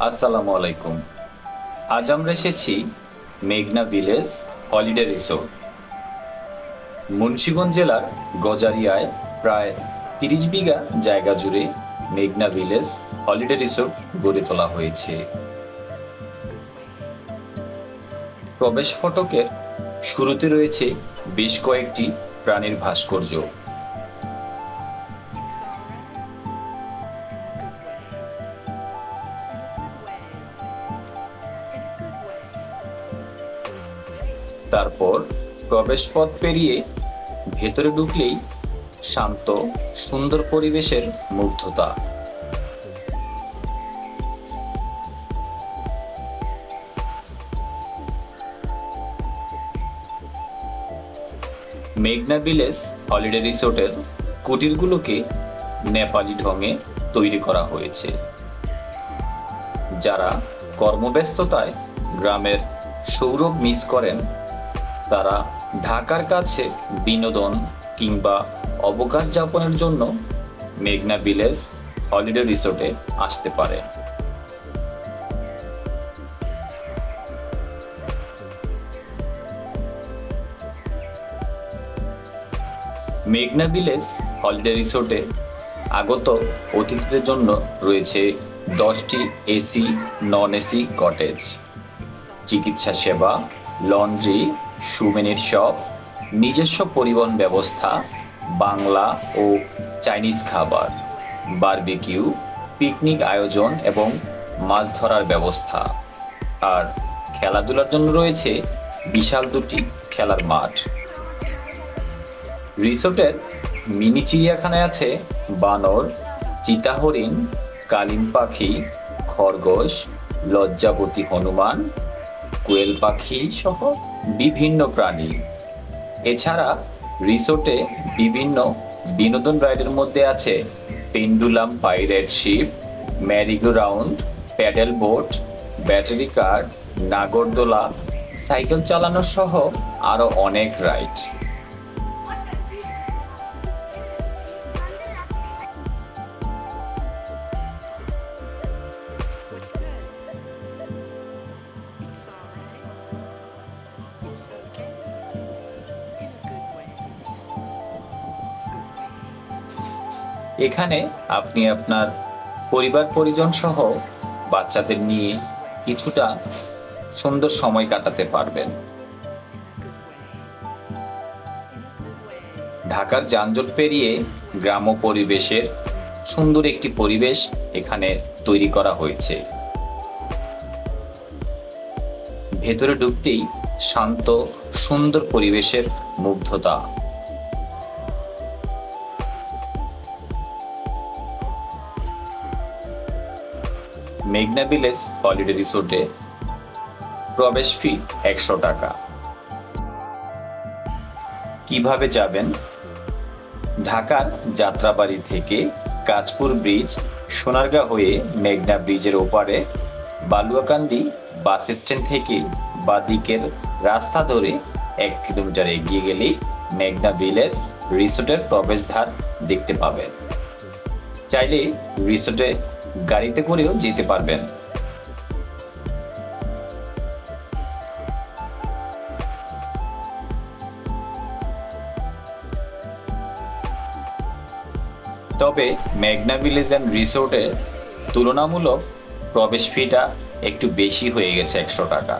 আসসালামু আলাইকুম। আজ আমরা এসেছি মেঘনা ভিলেজ হলিডে রিসোর্ট। মুন্সিগঞ্জ জেলার গজারিয়ায় প্রায় তিরিশ বিঘা জায়গা জুড়ে মেঘনা ভিলেজ হলিডে রিসোর্ট গড়ে তোলা হয়েছে। প্রবেশ ফটকের শুরুতে রয়েছে বেশ কয়েকটি প্রাণীর ভাস্কর্য। তারপর প্রবেশপথ পেরিয়ে ভেতরে ঢুকলেই শান্ত, সুন্দর পরিবেশের মুগ্ধতা। মেঘনা ভিলেজ হলিডে রিসোর্টের কুটিরগুলোকে নেপালি ঢঙে তৈরি করা হয়েছে, যারা কর্মব্যস্ততায় গ্রামের সৌরভ মিস করেন তারা ঢাকার কাছে বিনোদন কিংবা অবকাশ যাপনের জন্য মেঘনা ভিলেজ হলিডে রিসোর্টে আসতে পারে। মেঘনা ভিলেজ হলিডে রিসোর্টে আগত অতিথিদের জন্য রয়েছে দশটি এসি, নন এসি, কটেজ। চিকিৎসা সেবা, লন্ড্রি সুমেনির শপ, নিজস্ব পরিবহন ব্যবস্থা, বাংলা ও চাইনিজ খাবার, বারবিকিউ, পিকনিক আয়োজন এবং মাছ ধরার ব্যবস্থা। আর খেলাধুলার জন্য রয়েছে বিশাল দুটি খেলার মাঠ। রিসোর্টের মিনি চিড়িয়াখানায় আছে বানর, চিতাহরিণ, কালিম পাখি, খরগোশ, লজ্জাবতী হনুমান কোয়েল পাখি সহ বিভিন্ন প্রাণী। এছাড়া রিসোর্টে বিভিন্ন বিনোদন রাইডের মধ্যে আছে pendulum pirate ship merry go round paddle boat, battery car, নাগরদোলা, সাইকেল চালানো সহ আরও অনেক রাইড। এখানে আপনি আপনার পরিবার, পরিজন সহ বাচ্চাদের নিয়ে কিছুটা সুন্দর সময় কাটাতে পারবেন। ঢাকার যানজট পেরিয়ে গ্রাম্য পরিবেশের সুন্দর একটি পরিবেশ এখানে তৈরি করা হয়েছে। ভেতরে ঢুকতেই শান্ত, সুন্দর পরিবেশের মুগ্ধতা মেঘনা ভিলেজ হলিডে রিসোর্টে প্রবেশ ফি একশো টাকা। কীভাবে যাবেন? ঢাকার যাত্রাবাড়ি থেকে কাজপুর ব্রিজ সোনারগাঁ হয়ে মেঘনা ব্রিজের ওপারে বালুয়াকান্দি বাস স্ট্যান্ড থেকে বাদিকের রাস্তা ধরে এক কিলোমিটার এগিয়ে গেলেই মেঘনা ভিলেজ রিসোর্টের প্রবেশদ্বার দেখতে পাবেন। চাইলে রিসোর্টে গাড়িতে করেও যেতে পারবেন। তবে মেঘনা ভিলেজ অ্যান্ড রিসোর্টে তুলনামূলক প্রবেশ ফিটা একটু বেশি হয়ে গেছে একশো টাকা।